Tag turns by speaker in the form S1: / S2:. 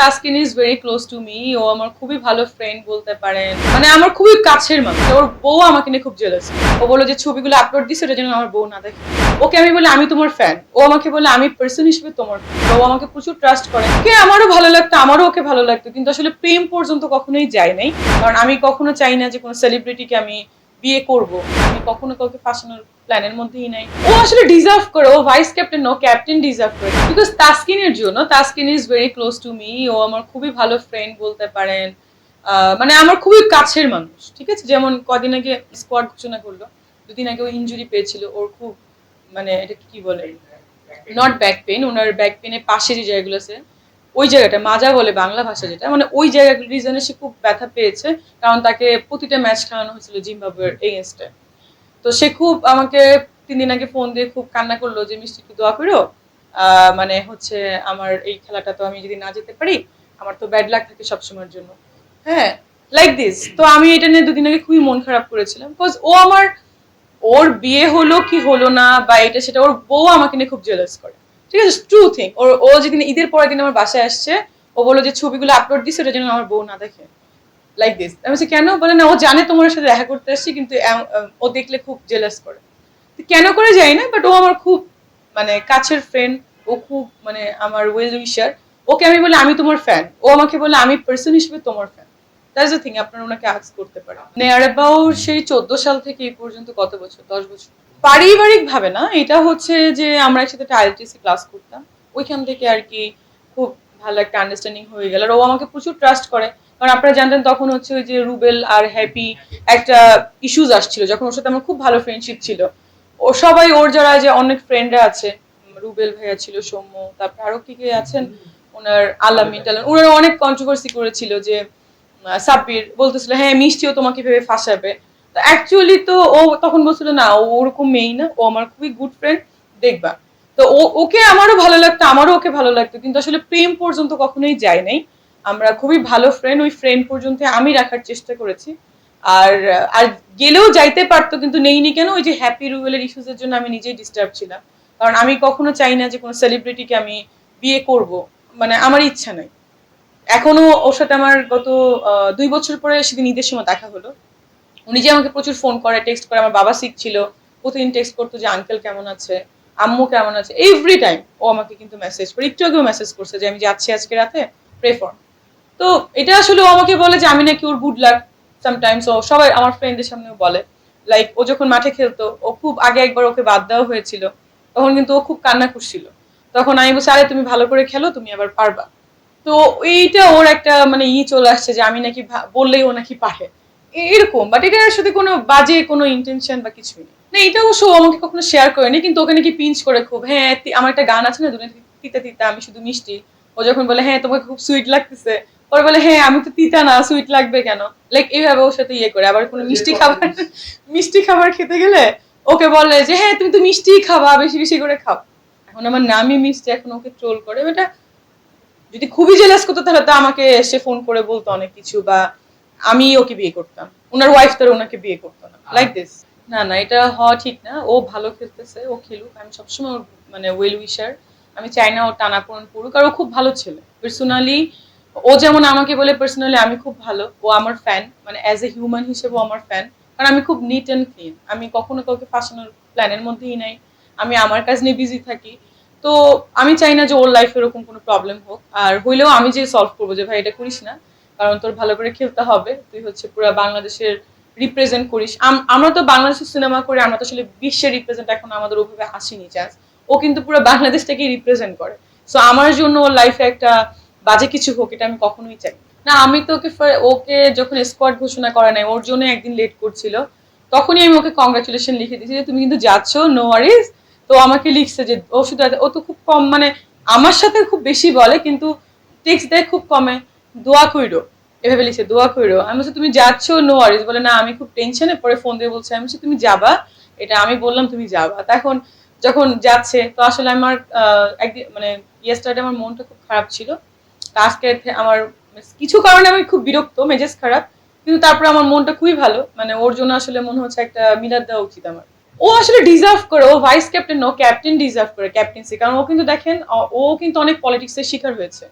S1: Taskin is very close to me ও আমার খুবই ভালো ফ্রেন্ড বলতে পারেন। মানে আমার খুবই কাছের মানুষ। ওর বউ আমাকে নিয়ে খুব জেলাস ও বলে যে ছবিগুলো আপলোড দিছে ওটা যেন আমার বউ না দেখে। ওকে আমি বলি আমি তোমার ফ্যান ও আমাকে বলে আমি পার্সন হিসেবে তোমার ও আমাকে প্রচুর ট্রাস্ট করে। ওকে আমারও ভালো লাগতো, আমারও ওকে ভালো লাগতো। কিন্তু আসলে প্রেম পর্যন্ত কখনোই যায় নাই। কারণ আমি কখনো চাই না যে কোনো সেলিব্রিটিকে আমি বিয়ে করব। আমি কখনো কাউকে ফাঁসানোর প্ল্যানের মধ্যেই নাই। ও আসলে ডিজার্ভ করে, ও vice captain no captain deserve করে। বিকজ তাসকিনের জন্য Taskin is very close to me ও আমার খুবই ভালো ফ্রেন্ড বলতে পারেন। মানে আমার খুবই কাছের মানুষ, ঠিক আছে? যেমন কদিন আগে স্কোয়াড ঘোষণা করল, দুদিন আগে ও ইঞ্জুরি পেয়েছিল, ওর খুব মানে এটা কি বলে? নট ব্যাক পেন ওনার ব্যাক পেনের পাশে যে জায়গাগুলো আছে, ওই জায়গাটা, মাজা বলে বাংলা ভাষা যেটা মানে ওই জায়গাগুলো রিজনে সে খুব ব্যথা পেয়েছে, কারণ তাকে প্রতিটা ম্যাচ খেলানো হয়েছিল জিম্বাবুয়ের এগেনস্টে তো সে খুব আমাকে তিন দিন আগে ফোন দিয়ে খুব কান্না করল যে, মিষ্টি, একটু দোয়া করো মানে হচ্ছে আমার এই খেলাটা তো আমি যদি না যেতে পারি, আমার তো ব্যাড লাক থাকে সবসময়ের জন্য। হ্যাঁ লাইক দিস তো আমি এটা নিয়ে দুদিন আগে খুবই মন খারাপ করেছিলাম। বিকজ ও আমার, ওর বিয়ে হলো কি হলো না বা এটা সেটা ওর বউ আমাকে নিয়ে খুব জেলাস করে। ঠিক আছে ট্রু থিং ওর, ও যেদিন ঈদের পরের দিন আমার বাসায় আসছে, ও বলল যে, ছবিগুলো আপলোড দিছে ওটা যেন আমার বউ না দেখে। লাইক দিস আমি বলছি, কেন? বলে না ও জানে তোমার সাথে দেখা করতে আসছি কিন্তু ও দেখলে খুব জেলাস করে। কেন করে যাই না? বাট ও আমার খুব মানে কাছের ফ্রেন্ড ও খুব মানে আমার ওয়েল উইশার ওকে আমি বলি আমি তোমার ফ্যান ও আমাকে বলে আমি পার্সন হিসেবে তোমার ফ্যান দ্যাটস দ্য থিং আপনারা ওনাকে আক্স করতে পারেন। নেয়ার অ্যাবাউট সেই চোদ্দ সাল থেকে এই পর্যন্ত কত বছর? দশ বছর? পারিবারিক ভাবে না এটা হচ্ছে যে আমরা একসাথে একটা আইএলটিসি ক্লাস করতাম। ওইখান থেকে আর কি খুব ভালো একটা আন্ডারস্ট্যান্ডিং হয়ে গেল। আর ও আমাকে প্রচুর ট্রাস্ট করে। কারণ আপনারা জানতেন তখন হচ্ছে ওই যে রুবেল আর হ্যাপি একটা ইস্যুজ আসছিল, যখন ওর সাথে আমার খুব ভালো ফ্রেন্ডশিপ ছিল। ও সবাই ওর যারা যে অনেক ফ্রেন্ডরা আছে, রুবেল ভাইয়া ছিল, সৌম্য, তারপর আরও কি কে আছেন? ওনার আলামিন টালান ওনারা অনেক কন্ট্রোভার্সি করেছিল যে সাব্বির বলতেছিল হ্যাঁ মিষ্টিও তোমাকে ভেবে ফাঁসাবে। তো অ্যাকচুয়ালি তো ও তখন বলছিল, না, ও ওরকম মেয়ে না, ও আমার খুবই গুড ফ্রেন্ড দেখবা। তো ওকে আমারও ভালো লাগতো, আমারও ওকে ভালো লাগতো, কিন্তু আসলে প্রেম পর্যন্ত কখনোই যায় নাই। আমরা খুবই ভালো ফ্রেন্ড ওই ফ্রেন্ড পর্যন্ত আমি রাখার চেষ্টা করেছি। আর আর গেলেও যাইতে পারতো, কিন্তু নেইনি কেন? ওই যে হ্যাপি রুবেলের ইস্যুসের জন্য আমি নিজেই ডিস্টার্ব ছিলাম। কারণ আমি কখনো চাই না যে কোনো সেলিব্রিটিকে আমি বিয়ে করব। মানে আমার ইচ্ছা নাই। এখনও ওর সাথে আমার গত দুই বছর পরে সেদিন ঈদের সময় দেখা হলো। উনি যে আমাকে প্রচুর ফোন করে টেক্সট করে, আমার বাবা সিক ছিল। প্রতিদিন টেক্সট করতো যে আঙ্কেল কেমন আছে? আম্মু কেমন আছে? এভরি টাইম ও আমাকে কিন্তু মেসেজ করে, একটু আগেও মেসেজ করছে যে, আমি যাচ্ছি আজকে রাতে প্রে ফর তো এটা আসলে ও আমাকে বলে যে আমি নাকি ওর গুড লাক সামটাইমস ও সবাই আমার ফ্রেন্ডদের সামনেও বলে। লাইক ও যখন মাঠে খেলতো, ও খুব আগে একবার ওকে বাদ দেওয়া হয়েছিল, তখন কিন্তু ও খুব কান্না করছিল। তখন আমি বলছি, আরে, তুমি ভালো করে খেলো, তুমি আবার পারবা। তো এইটা ওর একটা মানে ই চলে আসছে যে আমি নাকি বললেই ও নাকি পারে। এরকম বাট এটার সাথে কোনো বাজে কোনো ইন্টেনশন বা কিছুই নেই। না এটা অবশ্য আমাকে কখনো শেয়ার করেনি, কিন্তু ওকে নাকি পিঞ্চ করে খুব হ্যাঁ আমার একটা গান আছে না দুনিয়া তিতা তিতা, আমি শুধু মিষ্টি। ও যখন বলে হ্যাঁ তোমাকে খুব সুইট লাগতেছে। পরে বলে হ্যাঁ আমি তো তিতা না সুইট লাগবে কেন? লাইক এইভাবে ওর সাথে ইয়ে করে। আবার কোনো মিষ্টি খাবার মিষ্টি খাবার খেতে গেলে ওকে বলে যে হ্যাঁ তুমি তো মিষ্টি খাবা বেশি বেশি করে খাও। এখন আমার নামই মিষ্টি এখন ওকে ট্রোল করে। এটা যদি খুবই জেলাস করতো তাহলে তো আমাকে এসে ফোন করে বলতো অনেক কিছু বা আমি ওকে বিয়ে করতাম। ওনার ওয়াইফ তার ওনাকে বিয়ে করতো না। লাইক দিস না না এটা হওয়া ঠিক না। ও ভালো খেলতেছে ও খেলুক। আমি সবসময় মানে ওয়েল উইশার আমি চাই না ও টানাপোড়ন পড়ুক আর ও খুব ভালো ছেলে। পার্সোনালি ও যেমন আমাকে বলে পার্সোনালি আমি খুব ভালো। ও আমার ফ্যান মানে অ্যাজ এ হিউম্যান হিসেবে আমার ফ্যান কারণ আমি খুব নিট অ্যান্ড ক্লিন আমি কখনো কাউকে ফাঁসানোর প্ল্যানের মধ্যেই নাই। আমি আমার কাজ নিয়ে বিজি থাকি। তো আমি চাই না যে ওর লাইফে এরকম কোনো প্রবলেম হোক। আর হইলেও আমি যে সলভ করব যে, ভাই, এটা করিস না। কারণ তোর ভালো করে খেলতে হবে। তুই হচ্ছে পুরো বাংলাদেশের রিপ্রেজেন্ট করিস। আম- আমরা তো বাংলাদেশের সিনেমা করে, আমরা তো আসলে বিশ্বের রিপ্রেজেন্ট এখন আমাদের ওভাবে আসেনি চান্স ও কিন্তু পুরো বাংলাদেশটাকে রিপ্রেজেন্ট করে। সো আমার জন্য ওর লাইফে একটা বাজে কিছু হোক, এটা আমি কখনোই চাই না। আমি তো ওকে ওকে যখন স্কোয়াড ঘোষণা করে নাই, ওর জন্য একদিন লেট করছিল, তখনই আমি ওকে কংগ্রাচুলেশন লিখে দিয়েছি যে, তুমি কিন্তু যাচ্ছ নো ওয়ারিজ তো আমাকে লিখছে যে, ও শুধু ও তো খুব কম মানে আমার সাথে খুব বেশি বলে, কিন্তু টেক্সট দেয় খুব কমে। দোয়া কইরো। এভাবে লিখছে, দোয়া কইরো। আমি বলছি, তুমি যাচ্ছ নো ওয়ারিজ বলে, না, আমি খুব টেনশনে পরে ফোন দিয়ে বলছে, আমি বলছি, তুমি যাবা? এটা আমি বললাম, তুমি যাবা। তখন যখন যাচ্ছে, তো আসলে আমার একদিন মানে ইয়েস্টারডে আমার মনটা খুব খারাপ ছিল। আজকে আমার কিছু কারণে আমি খুব বিরক্ত, মেজাজ খারাপ, কিন্তু তারপরে আমার মনটা খুবই ভালো। মানে ওর জন্য আসলে মনে হচ্ছে একটা মিলাদ দেওয়া উচিত আমার। ও আসলে ডিজার্ভ করে, ও ভাইস ক্যাপ্টেন ও ক্যাপ্টেন ডিজার্ভ করে ক্যাপ্টেন্সি কারণ ও কিন্তু দেখেন ও- কিন্তু অনেক পলিটিক্সের শিকার হয়েছে।